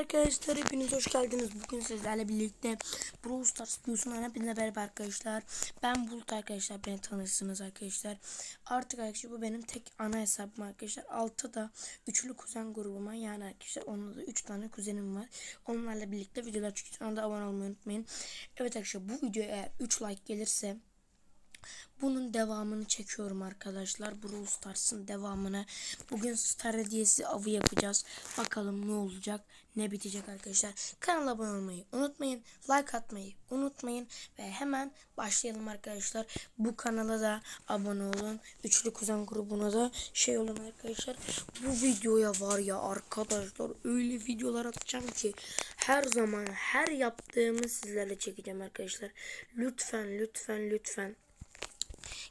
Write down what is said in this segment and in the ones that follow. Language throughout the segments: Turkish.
arkadaşlar hepiniz hoş geldiniz. Bugün sizlerle birlikte Brawl Stars videosundan hepinize merhaba arkadaşlar. Ben Bulut arkadaşlar beni tanırsınız arkadaşlar. Artık arkadaşlar bu benim tek ana hesabım arkadaşlar. Altta da üçlü kuzen grubuma yani arkadaşlar onunla da üç tane kuzenim var. Onlarla birlikte videolar çıkıyor. Ona da abone olmayı unutmayın. Evet arkadaşlar bu videoya eğer 3 like gelirse bunun devamını çekiyorum arkadaşlar. Brawl Stars'ın devamını. Bugün Star Hediyesi avı yapacağız. Bakalım ne olacak, ne bitecek arkadaşlar. Kanala abone olmayı unutmayın. Like atmayı unutmayın. Ve hemen başlayalım arkadaşlar. Bu kanala da abone olun. Üçlü Kuzen grubuna da şey olun arkadaşlar. Bu videoya var ya arkadaşlar öyle videolar atacağım ki her zaman her yaptığımı sizlerle çekeceğim arkadaşlar. Lütfen lütfen lütfen.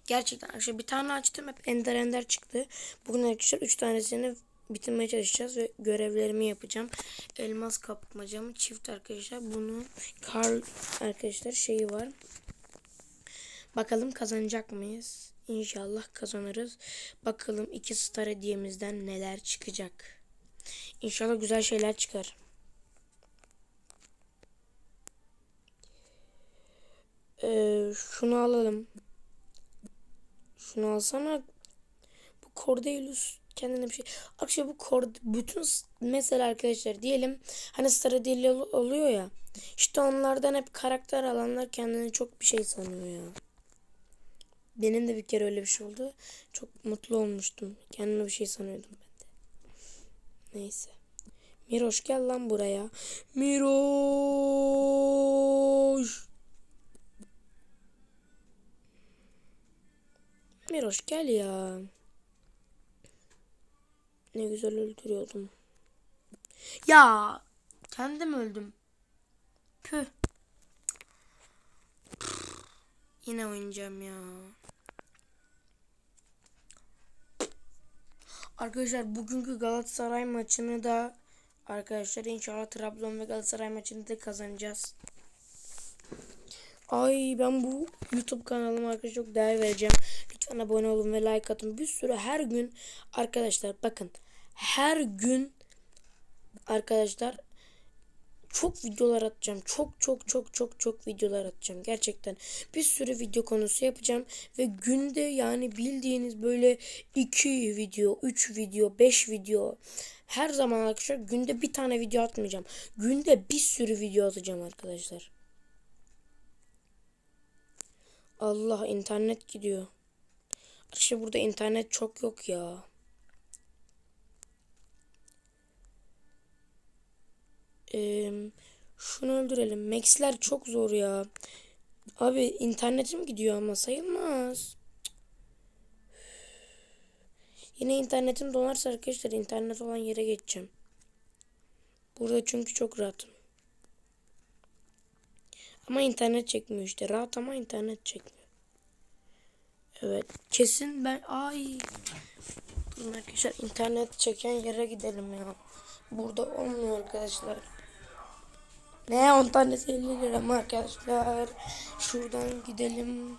Gerçekten arkadaşlar bir tane açtım hep ender ender çıktı. Bugün arkadaşlar 3 tanesini bitirmeye çalışacağız ve görevlerimi yapacağım. Elmas kapmacamı çift arkadaşlar. Bunu Karl arkadaşlar şeyi var. Bakalım kazanacak mıyız? İnşallah kazanırız. Bakalım iki star hediyemizden neler çıkacak. İnşallah güzel şeyler çıkar. Ee, şunu alalım. Şunu alsana. Bu Cordelius kendine bir şey. Akşam bu Cord bütün mesela arkadaşlar diyelim hani Star Deli oluyor ya. İşte onlardan hep karakter alanlar kendini çok bir şey sanıyor ya. Benim de bir kere öyle bir şey oldu. Çok mutlu olmuştum. Kendime bir şey sanıyordum ben de. Neyse. Miroş gel lan buraya. Miroş. Miroş gel ya. Ne güzel öldürüyordum. Ya kendim öldüm. Püh. Yine oynayacağım ya. Arkadaşlar bugünkü Galatasaray maçını da arkadaşlar inşallah Trabzon ve Galatasaray maçını da kazanacağız. Ay ben bu YouTube kanalıma arkadaşlar çok değer vereceğim. Lütfen abone olun ve like atın. Bir sürü her gün arkadaşlar bakın her gün arkadaşlar çok videolar atacağım. Çok çok çok çok çok videolar atacağım. Gerçekten bir sürü video konusu yapacağım ve günde yani bildiğiniz böyle 2 video, 3 video, 5 video her zaman arkadaşlar günde bir tane video atmayacağım. Günde bir sürü video atacağım arkadaşlar. Allah internet gidiyor. Arkadaşlar burada internet çok yok ya. Ee, şunu öldürelim. Max'ler çok zor ya. Abi internetim gidiyor ama sayılmaz. Yine internetim donarsa arkadaşlar internet olan yere geçeceğim. Burada çünkü çok rahatım. Ama internet çekmiyor işte. Rahat ama internet çekmiyor. Evet. Kesin ben ay Durun arkadaşlar internet çeken yere gidelim ya. Burada olmuyor arkadaşlar. Ne 10 tanesi 50 lira mı arkadaşlar? Şuradan gidelim.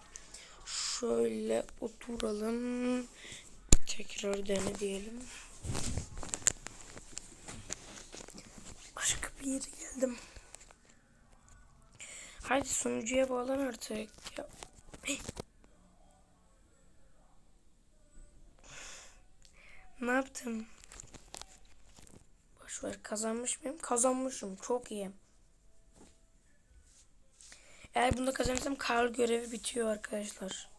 Şöyle oturalım. Tekrar dene diyelim. Başka bir yere geldim. Haydi sunucuya bağlan artık. Ya. Ne yaptım? Boşver kazanmış mıyım? Kazanmışım. Çok iyi. Eğer bunda kazanırsam Karl görevi bitiyor arkadaşlar.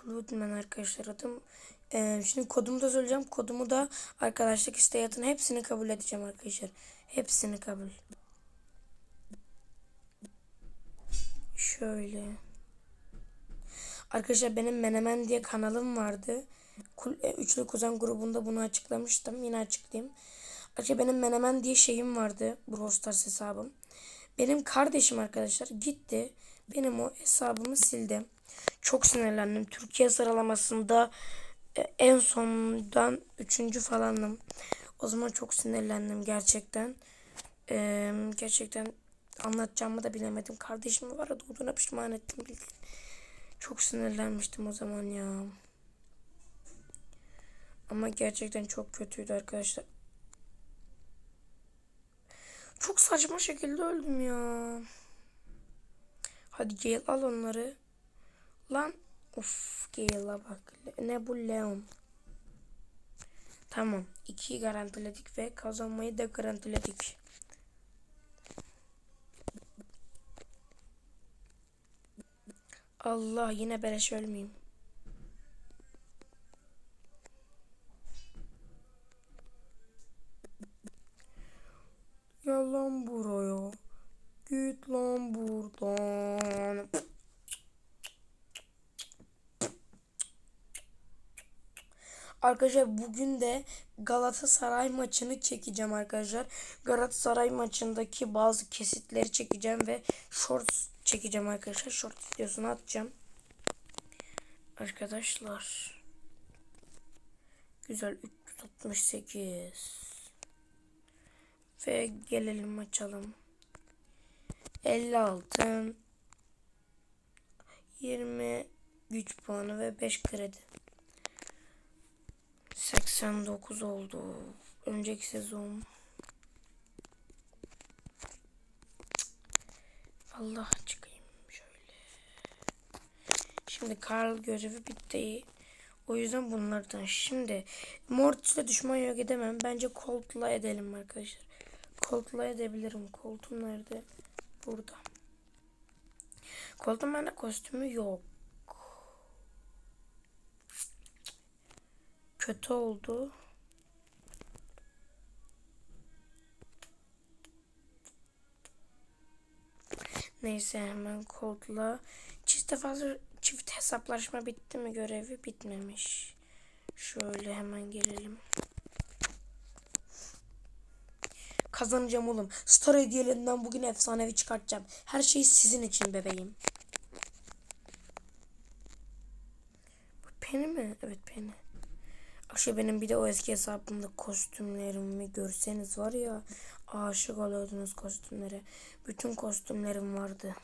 Kulübütmen arkadaşlar adım. Ee, şimdi kodumu da söyleyeceğim. Kodumu da arkadaşlık isteği. Hepsini kabul edeceğim arkadaşlar. Hepsini kabul. Şöyle. Arkadaşlar benim Menemen diye kanalım vardı. E, Üçlü Kuzen grubunda bunu açıklamıştım. Yine açıklayayım. Arkadaşlar benim Menemen diye şeyim vardı. Brawl Stars hesabım. Benim kardeşim arkadaşlar gitti. Benim o hesabımı sildi. Çok sinirlendim. Türkiye sıralamasında e, en sondan üçüncü falanım. O zaman çok sinirlendim gerçekten. Ee, gerçekten anlatacağımı da bilemedim. Kardeşimi var ya doğduğuna pişman ettim. Çok sinirlenmiştim o zaman ya. Ama gerçekten çok kötüydü arkadaşlar. Çok saçma şekilde öldüm ya. Hadi Gale al onları. Lan of Gale'a bak. Ne bu Leon. Tamam. ikiyi garantiledik ve kazanmayı da garantiledik. Allah yine beleş ölmeyeyim. Gel lan buraya. Git lan buradan. Arkadaşlar bugün de Galatasaray maçını çekeceğim arkadaşlar. Galatasaray maçındaki bazı kesitleri çekeceğim ve shorts çekeceğim arkadaşlar. Short videosunu atacağım. Arkadaşlar. Güzel 368. Ve gelelim açalım. 56 20 güç puanı ve 5 kredi. 89 oldu. Önceki sezon. Allah çıkayım şöyle. Şimdi Karl görevi bitti. O yüzden bunlardan. Şimdi Mortis'le düşman yok edemem. Bence Colt'la edelim arkadaşlar. Colt'la edebilirim. Colt'um nerede? Burada. Colt'un bende kostümü yok. Kötü oldu. Neyse hemen Colt'la çift fazla çift hesaplaşma bitti mi görevi bitmemiş. Şöyle hemen gelelim. Kazanacağım oğlum. Star hediyelerinden bugün efsanevi çıkartacağım. Her şey sizin için bebeğim. Bu peni mi? Evet peni. Akşam benim bir de o eski hesabımda kostümlerimi görseniz var ya aşık oluyordunuz kostümlere. Bütün kostümlerim vardı.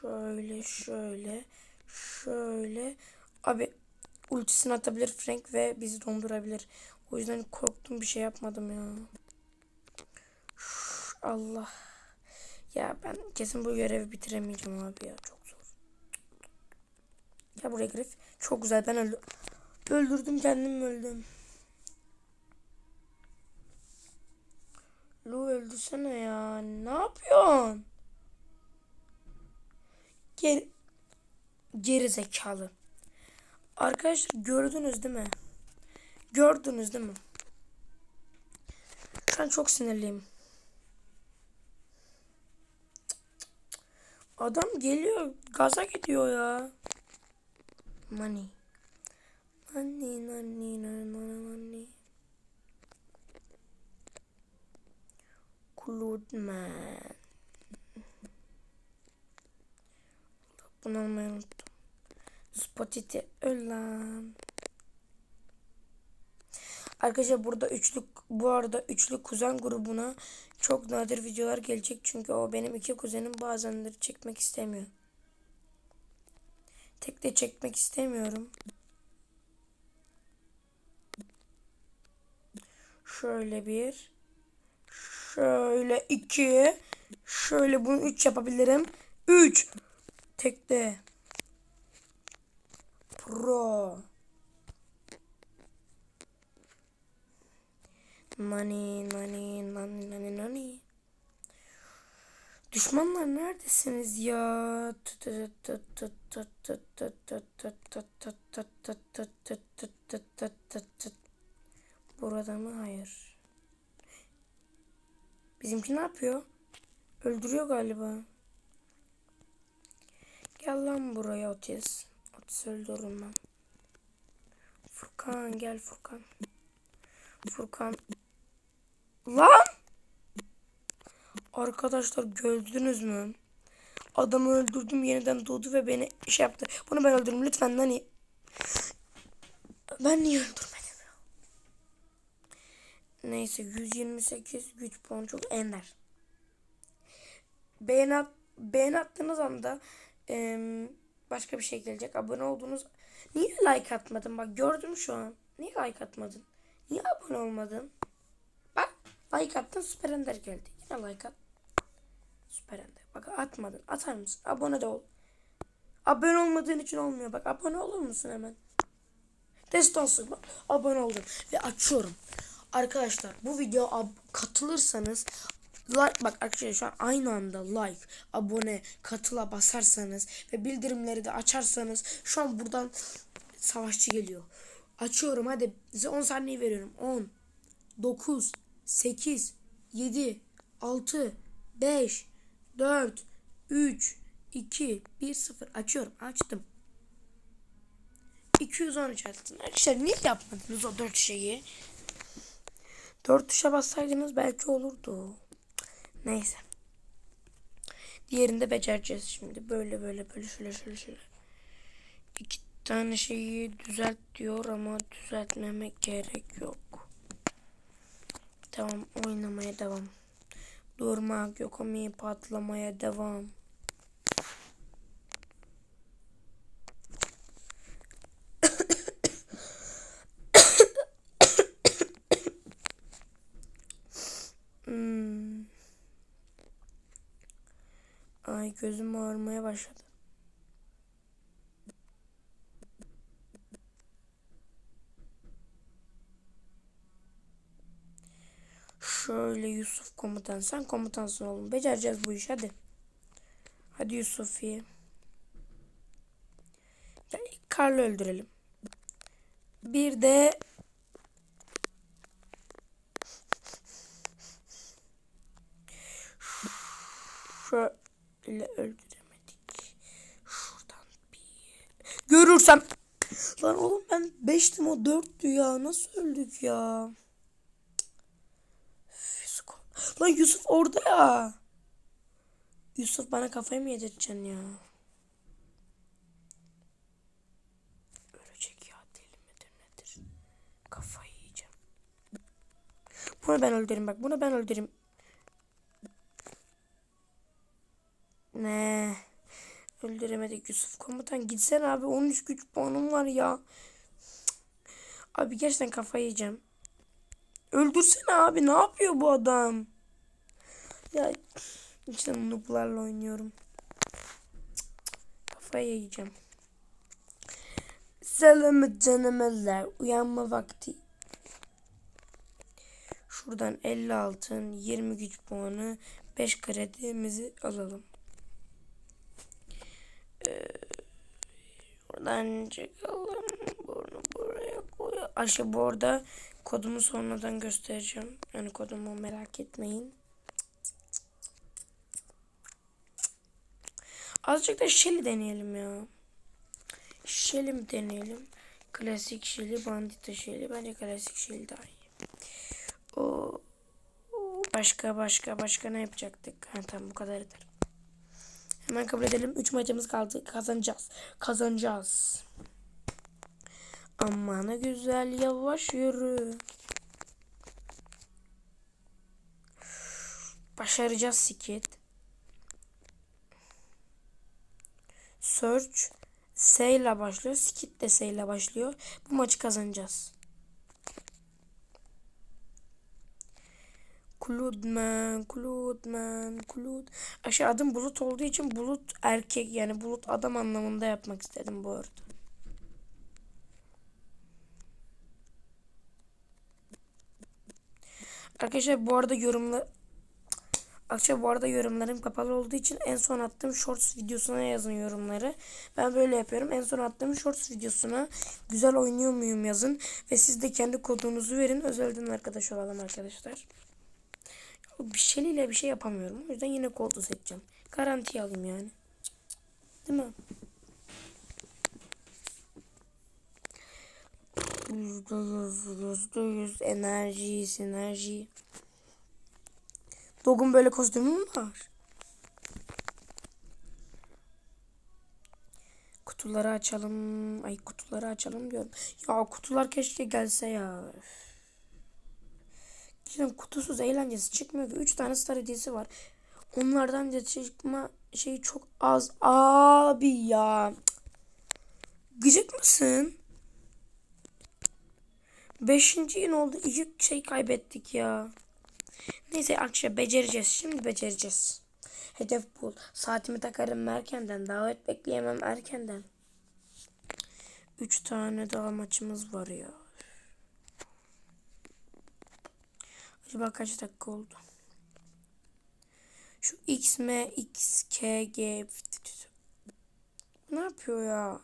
Şöyle şöyle şöyle. Abi ultisini atabilir Frank ve bizi dondurabilir. O yüzden korktum bir şey yapmadım ya. Allah. Ya ben kesin bu görevi bitiremeyeceğim abi ya. Çok zor. Ya buraya Griff. Çok güzel. Ben öldüm. Öldürdüm kendim öldüm. Lu öldürsene ya. Ne yapıyorsun? Geri, geri zekalı. Arkadaşlar gördünüz değil mi? Gördünüz değil mi? Şu çok sinirliyim. Adam geliyor. Gaza gidiyor ya. Money. Money, money, money, money. Kuludman. Bunu almayı unuttum. Spotiti öl. Arkadaşlar burada üçlü bu arada üçlü kuzen grubuna çok nadir videolar gelecek çünkü o benim iki kuzenim bazenleri çekmek istemiyor. Tek de çekmek istemiyorum. Şöyle bir. Şöyle iki. Şöyle bunu üç yapabilirim. Üç. Tek de. Pro. Money, money, money, money, money. Düşmanlar neredesiniz ya? Burada mı? Hayır. Bizimki ne yapıyor? Öldürüyor galiba. Gel lan buraya Otis. Otis öldürürüm ben. Furkan gel Furkan. Furkan. Lan! Arkadaşlar gördünüz mü? Adamı öldürdüm yeniden doğdu ve beni şey yaptı. Bunu ben öldürdüm lütfen lan. Ben niye öldürmedim? Neyse 128 güç puanı çok ender. Beğen, at, beğen attığınız anda em, başka bir şey gelecek. Abone olduğunuz Niye like atmadın? Bak gördüm şu an. Niye like atmadın? Niye abone olmadın? Like attın Süper Ender geldi. Yine like at. Süper Ender. Bak atmadın. Atar mısın? Abone de ol. Abone olmadığın için olmuyor. Bak abone olur musun hemen? Destansı bak. Abone oldum. Ve açıyorum. Arkadaşlar bu video katılırsanız like bak arkadaşlar şu an aynı anda like, abone, katıla basarsanız ve bildirimleri de açarsanız şu an buradan savaşçı geliyor. Açıyorum hadi size 10 saniye veriyorum. 10 9 8 7 6 5 4 3 2 1 0 açıyorum. Açtım. 213 attın. Arkadaşlar niye yapmadınız o 4 şeyi? 4 tuşa bassaydınız belki olurdu. Neyse. Diğerinde becereceğiz şimdi. Böyle böyle böyle şöyle şöyle şöyle. İki tane şeyi düzelt diyor ama düzeltmemek gerek yok. Tamam oynamaya devam. Durmak yok ama patlamaya devam. Hmm. Ay gözüm ağrımaya başladı. Şöyle Yusuf komutan. Sen komutansın oğlum. Becereceğiz bu işi hadi. Hadi Yusuf'i. Karlı öldürelim. Bir de şöyle öldüremedik. Şuradan bir. Görürsem. Lan oğlum ben 5'tim o 4'tü ya. Nasıl öldük ya? Lan Yusuf orada ya. Yusuf bana kafayı mı yedireceksin ya? Ölecek ya deli midir nedir? Kafayı yiyeceğim. Bunu ben öldüreyim bak. Bunu ben öldüreyim. Ne? Öldüremedik Yusuf komutan. Gitsen abi 13 güç puanım var ya. Abi gerçekten kafayı yiyeceğim. Öldürsene abi ne yapıyor bu adam? Ya işte nooblarla oynuyorum. Kafayı yiyeceğim. Selamı canımeller. Uyanma vakti. Şuradan 50 altın, 20 güç puanı, 5 kredimizi alalım. Ee, buradan çıkalım. Bunu buraya koy. Aşağı bu arada kodumu sonradan göstereceğim. Yani kodumu merak etmeyin. Azıcık da Shelly deneyelim ya. Shelly mi deneyelim? Klasik Shelly, Bandita Shelly. Bence klasik Shelly daha iyi. O başka başka başka ne yapacaktık? Ha, tamam bu kadar yeter. Hemen kabul edelim. 3 maçımız kaldı. Kazanacağız. Kazanacağız. Aman güzel yavaş yürü. Başaracağız Skit. Search S ile başlıyor. Skit de S ile başlıyor. Bu maçı kazanacağız. Kuludman, Kuludman, Kulud. Aşağı adım Bulut olduğu için Bulut erkek yani Bulut adam anlamında yapmak istedim bu arada. Arkadaşlar bu arada yorumlar Arkadaşlar bu arada yorumlarım kapalı olduğu için en son attığım shorts videosuna yazın yorumları. Ben böyle yapıyorum. En son attığım shorts videosuna güzel oynuyor muyum yazın. Ve siz de kendi kodunuzu verin. Özelden arkadaş olalım arkadaşlar. Bir şeyle bir şey yapamıyorum. O yüzden yine kodu seçeceğim. Garanti alayım yani. Değil mi? Yüzde yüz, yüzde yüz enerji, sinerji. Dog'un böyle kostümü mü var? kutuları açalım. Ay kutuları açalım diyorum. Ya kutular keşke gelse ya. Şimdi kutusuz eğlencesi çıkmıyor ki. 3 tane star hediyesi var. Onlardan da çıkma şeyi çok az. Abi ya. Gıcık mısın? Beşinci yıl oldu. İki şey kaybettik ya. Neyse akşam becereceğiz. Şimdi becereceğiz. Hedef bul. Saatimi takarım erkenden. Davet bekleyemem erkenden. Üç tane daha maçımız var ya. Acaba kaç dakika oldu? Şu X, M, X, K, G. Ne yapıyor ya?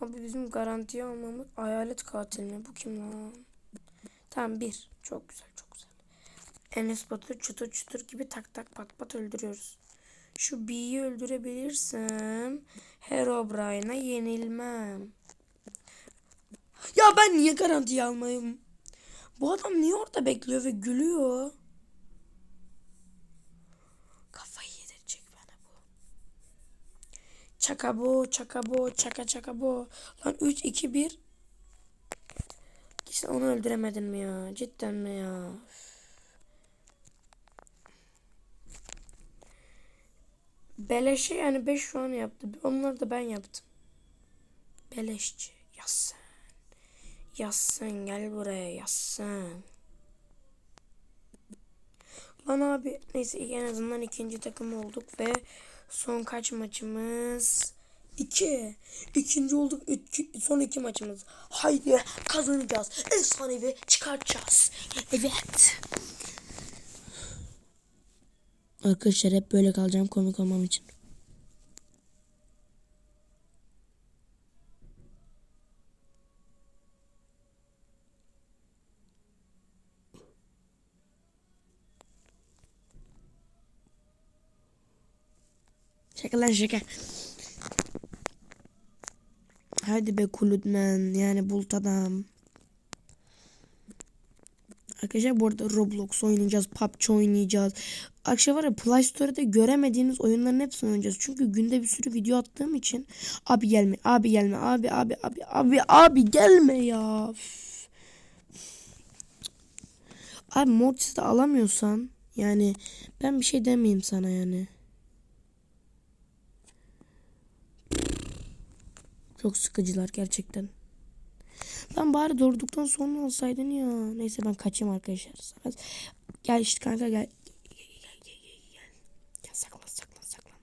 Abi bizim garantiye almamız hayalet katil mi? Bu kim lan? Tamam bir. Çok güzel. Enes Batur çıtır çıtır gibi tak tak pat pat öldürüyoruz. Şu B'yi öldürebilirsem Herobrine'a yenilmem. Ya ben niye garantiye almayayım? Bu adam niye orada bekliyor ve gülüyor? Kafayı yedirecek bana bu. Çaka bu, çaka bu, çaka çaka bu. Lan 3, 2, 1. İşte onu öldüremedin mi ya? Cidden mi ya? Beleşi yani 5 şu an yaptı. Onları da ben yaptım. Beleşçi. Yazsın. Yazsın gel buraya yazsın. Lan abi neyse en azından ikinci takım olduk ve son kaç maçımız? İki. İkinci olduk. İki, son iki maçımız. Haydi kazanacağız. Efsanevi çıkartacağız. Evet. Arkadaşlar hep böyle kalacağım komik olmam için. Şaka lan şaka. Hadi be kulütmen yani bulut adam. Arkadaşlar bu arada Roblox oynayacağız, PUBG oynayacağız. Akşam var ya Play Store'da göremediğiniz oyunların hepsini oynayacağız. Çünkü günde bir sürü video attığım için abi gelme, abi gelme, abi abi abi abi abi gelme ya. Üf. Abi Mortis'i de alamıyorsan yani ben bir şey demeyeyim sana yani. Çok sıkıcılar gerçekten. Ben bari doğurduktan sonra alsaydın ya. Neyse ben kaçayım arkadaşlar. Gel işte kanka. Gel, gel saklan saklan saklan.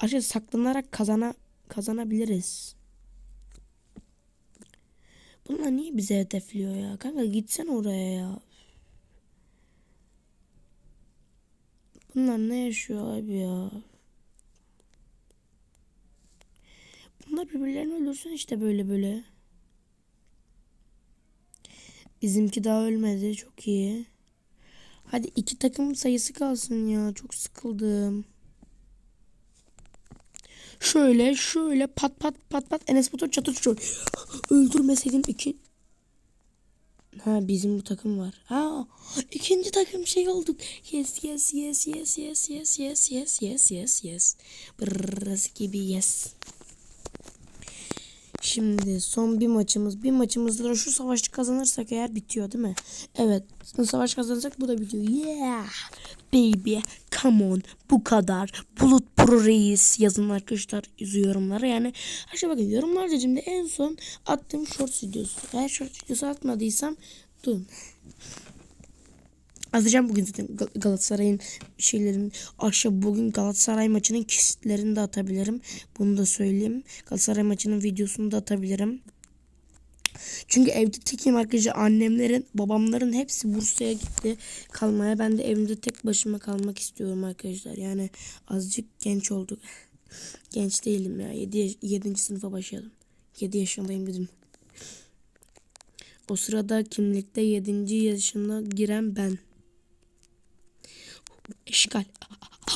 Arkadaşlar saklanarak kazana kazanabiliriz. Bunlar niye bize hedefliyor ya? Kanka gitsen oraya ya. Bunlar ne yaşıyor abi ya? Bunlar birbirlerini öldürsün işte böyle böyle. Bizimki daha ölmedi. Çok iyi. Hadi iki takım sayısı kalsın ya. Çok sıkıldım. Şöyle şöyle pat pat pat pat Enes Batur çatır çatır. Öldürmeseydim iki. Ha bizim bu takım var. Ha ikinci takım şey olduk. Yes yes yes yes yes yes yes yes yes yes. Burası gibi yes. Şimdi son bir maçımız. Bir maçımızda şu savaşı kazanırsak eğer bitiyor değil mi? Evet. Savaş kazanırsak bu da bitiyor. Yeah. Baby. Come on. Bu kadar. Bulut Pro Reis yazın arkadaşlar yorumlara. Yani aşağı bakın yorumlarda şimdi en son attığım short videosu. Eğer short videosu atmadıysam durun. Atacağım bugün zaten Galatasaray'ın şeylerin akşam bugün Galatasaray maçının kesitlerini de atabilirim. Bunu da söyleyeyim. Galatasaray maçının videosunu da atabilirim. Çünkü evde tekim arkadaşlar annemlerin babamların hepsi Bursa'ya gitti kalmaya. Ben de evimde tek başıma kalmak istiyorum arkadaşlar. Yani azıcık genç olduk. genç değilim ya. 7, 7. sınıfa başladım. 7 yaşındayım dedim. O sırada kimlikte 7. yaşına giren ben. Eşgal.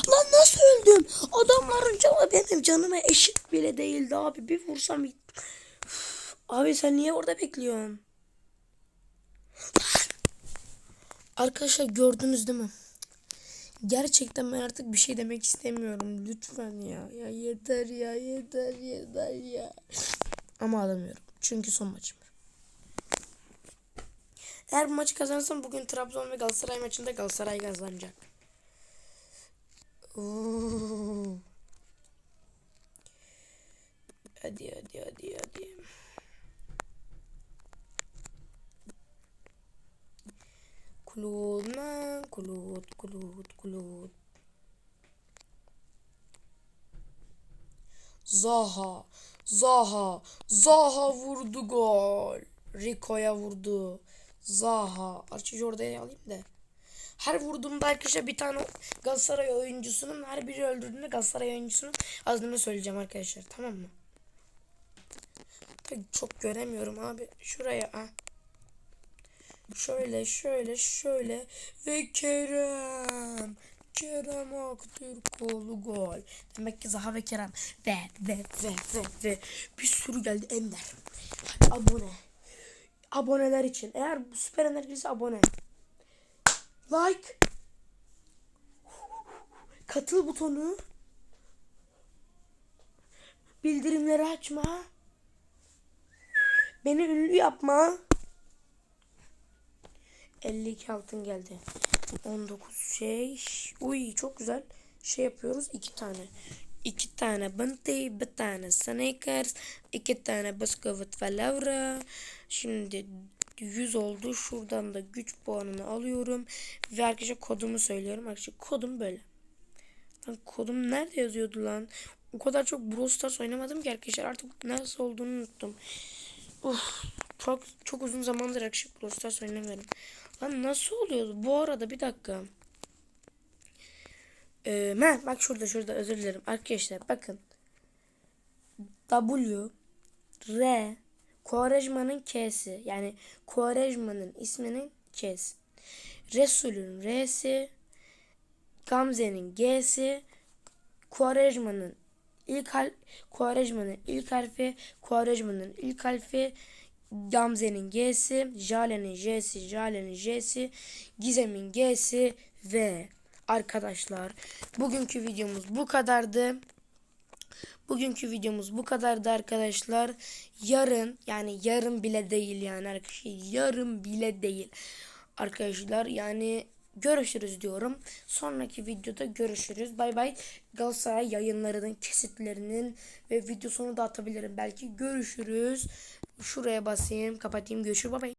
Lan nasıl öldüm? Adamların canı benim canıma eşit bile değildi abi. Bir vursam Abi sen niye orada bekliyorsun? Arkadaşlar gördünüz değil mi? Gerçekten ben artık bir şey demek istemiyorum. Lütfen ya. Ya yeter ya yeter yeter ya. Ama alamıyorum. Çünkü son maçım. Eğer bu maçı kazanırsam bugün Trabzon ve Galatasaray maçında Galatasaray kazanacak. Oo. Hadi hadi hadi hadi. Kulud lan kulud kulud kulud. Zaha Zaha Zaha vurdu gol. Rico'ya vurdu. Zaha. Archie oraya alayım da. Her vurduğumda arkadaşlar bir tane Galatasaray oyuncusunun her biri öldürdüğünde Galatasaray oyuncusunun adını söyleyeceğim arkadaşlar. Tamam mı? Çok göremiyorum abi. Şuraya. Ha. Şöyle şöyle şöyle ve Kerem. Kerem Aktürkoğlu gol. Demek ki Zaha ve Kerem. Ve ve ve ve ve bir sürü geldi Ender. Abone. Aboneler için. Eğer bu süper enerjisi abone. Like. Katıl butonu. Bildirimleri açma. Beni ünlü yapma. 52 altın geldi. 19 şey. Uy çok güzel. Şey yapıyoruz. iki tane. iki tane Bunty, bir tane Snickers, iki tane bisküvit ve lavra. Şimdi 100 oldu. Şuradan da güç puanını alıyorum. Ve arkadaşlar kodumu söylüyorum. Arkadaşlar kodum böyle. Lan kodum nerede yazıyordu lan? O kadar çok Brawl Stars oynamadım ki arkadaşlar. Artık nasıl olduğunu unuttum. Uf, çok çok uzun zamandır arkadaşlar Brawl Stars oynamıyorum. Lan nasıl oluyordu? Bu arada bir dakika. Ee, bak şurada şurada özür dilerim. Arkadaşlar bakın. W R Kovarejman'ın K'si yani Kovarejman'ın isminin K'si. Resul'ün R'si Gamze'nin G'si Kovarejman'ın ilk hal Kovarejman'ın ilk harfi Kovarejman'ın ilk harfi Gamze'nin G'si, Jale'nin J'si, Jale'nin J'si, Gizem'in G'si ve arkadaşlar bugünkü videomuz bu kadardı. Bugünkü videomuz bu kadardı arkadaşlar. Yarın yani yarın bile değil yani arkadaşlar yarın bile değil. Arkadaşlar yani görüşürüz diyorum. Sonraki videoda görüşürüz. Bay bay. Galatasaray yayınlarının kesitlerinin ve videosunu da atabilirim. Belki görüşürüz. Şuraya basayım, kapatayım. Görüşürüz. Bay bay.